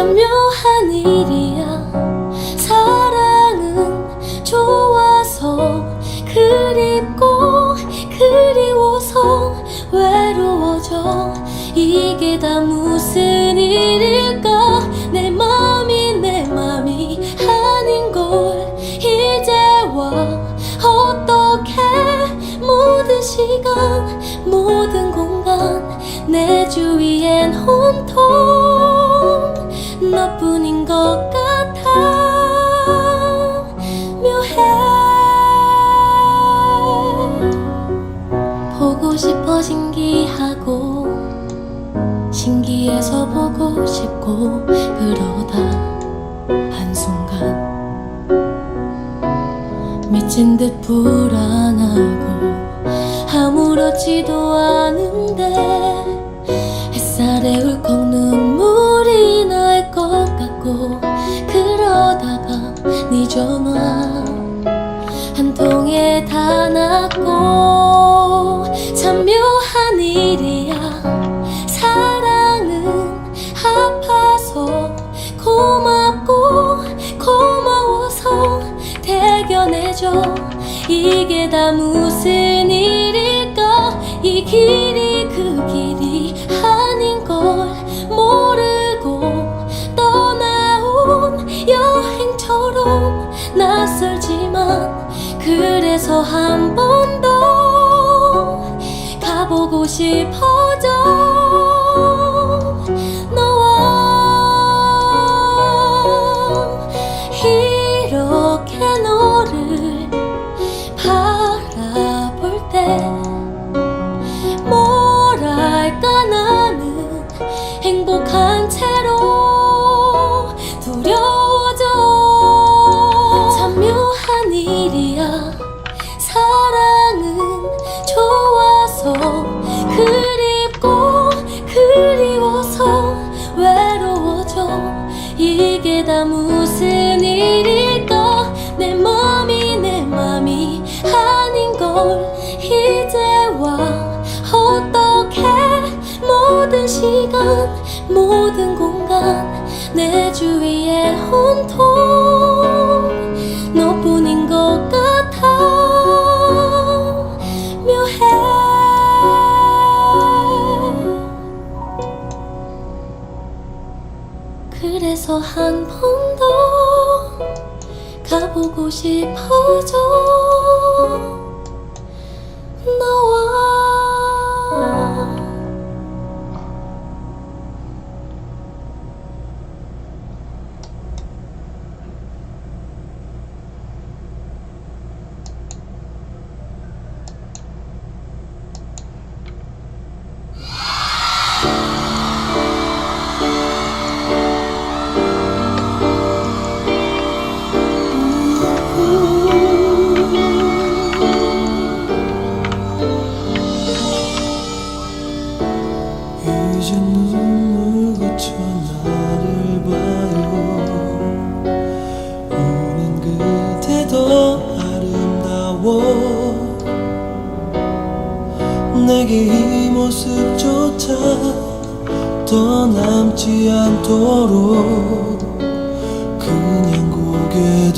참 묘한 일이야. 사랑은 좋아서 그립고 그리워서 외로워져. 이게 다 무슨 일일까? 내 맘이 내 맘이 아닌 걸 이제 와 어떻게 모든 시간 모든 공간 내 주위엔 온통 대견해줘. 이게 다 무슨 일일까? 이 길이 그 길이 아닌 걸 모르고 떠나온 여행처럼 낯설지만 그래서 한 번 더 가보고 싶어져 한 번 더 가보고 싶어져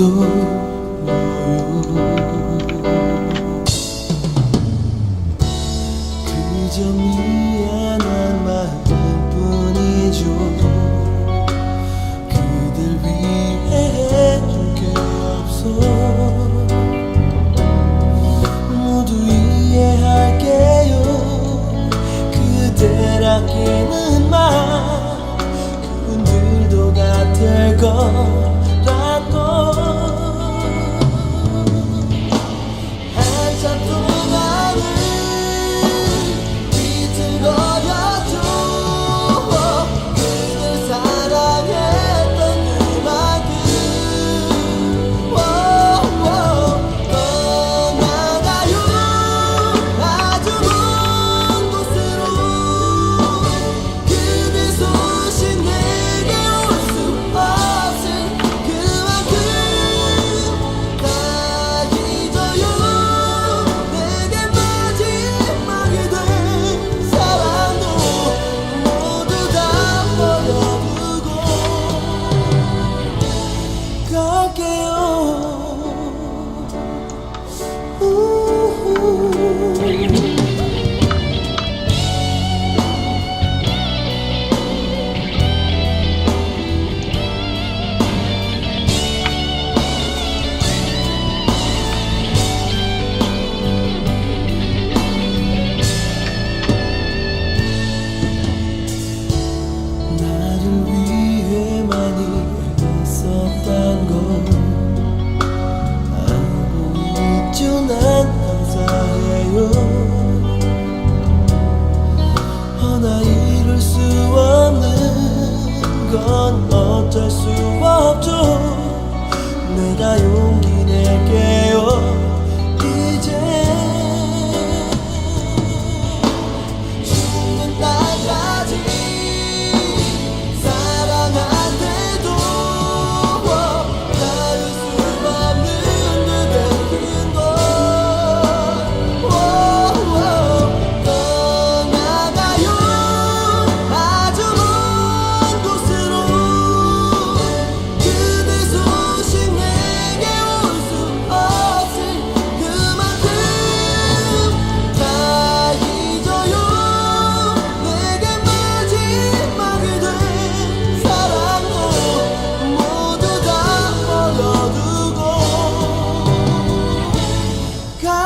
돌려요 그저 미안한 마음뿐이죠 그댈 위해 해줄 게 없어 모두 이해할게요 그댈 아끼는 마 그분들도 같을 거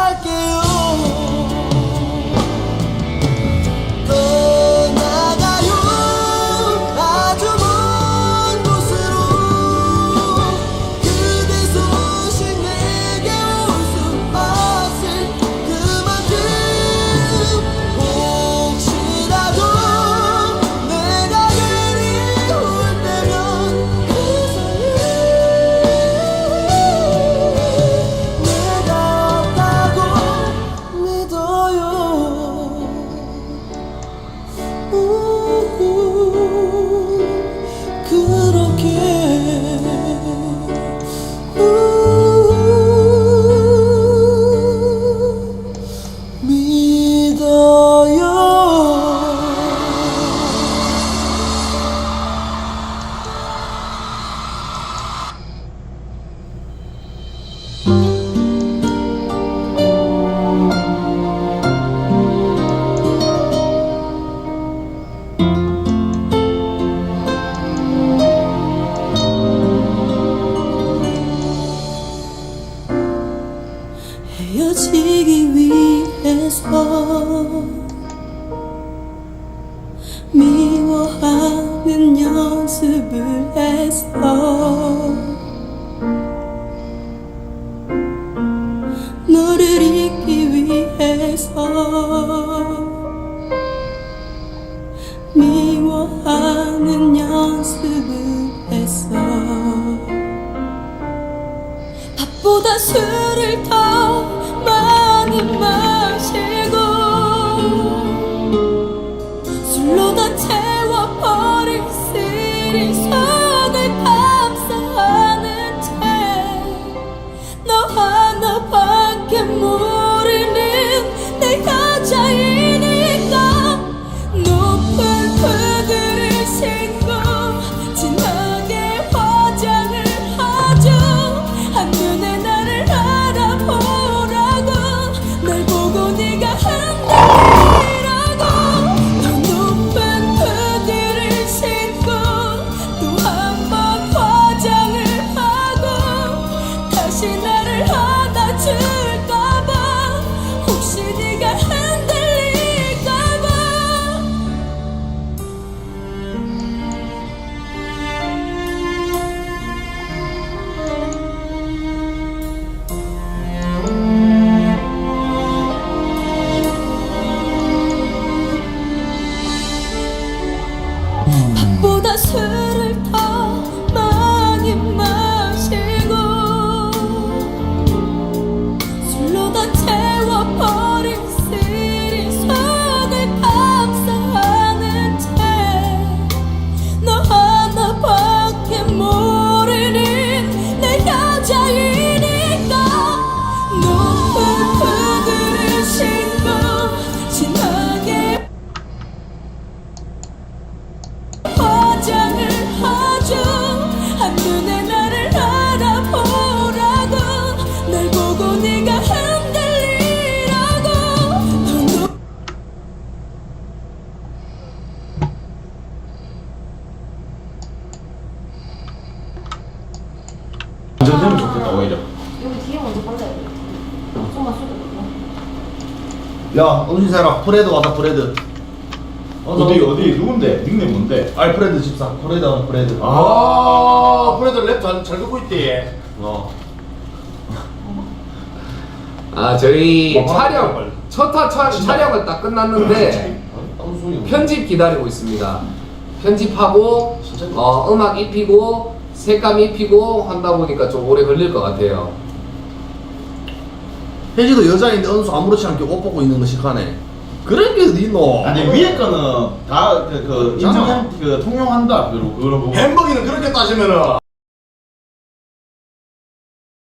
like you. 헤어지기 위해서 미워하는 연습을 했어 너를 잊기 위해서 미워하는 연습을 했어 밥보다 술 보다 술을 오히려 여기 뒤에 먼저 발라야 돼. 좀만 쏟아볼까? 야, 음식사라 프레드 와다 프레드. 어디 어디 누군데 닉네임 뭔데 알프레드 집사. 프레드 하면 프레드. 아 프레드 랩잘 잘 듣고 있대 어. 아 저희 뭐 촬영 빨리. 첫화 촬영을 딱 끝났는데 아무 소리 없네. 편집 기다리고 있습니다. 편집하고? 어, 음악 입히고 색감 입히고 한다 보니까 좀 오래 걸릴 것 같아요. 혜지도 여자인데 은수 아무렇지 않게 옷 벗고 있는 거 시카네. 그런 게 어디 있노? 아니 위에 거는 다그 그 인정 그 통용한다 그리고 그런 부분 햄버기는 그렇게 따지면은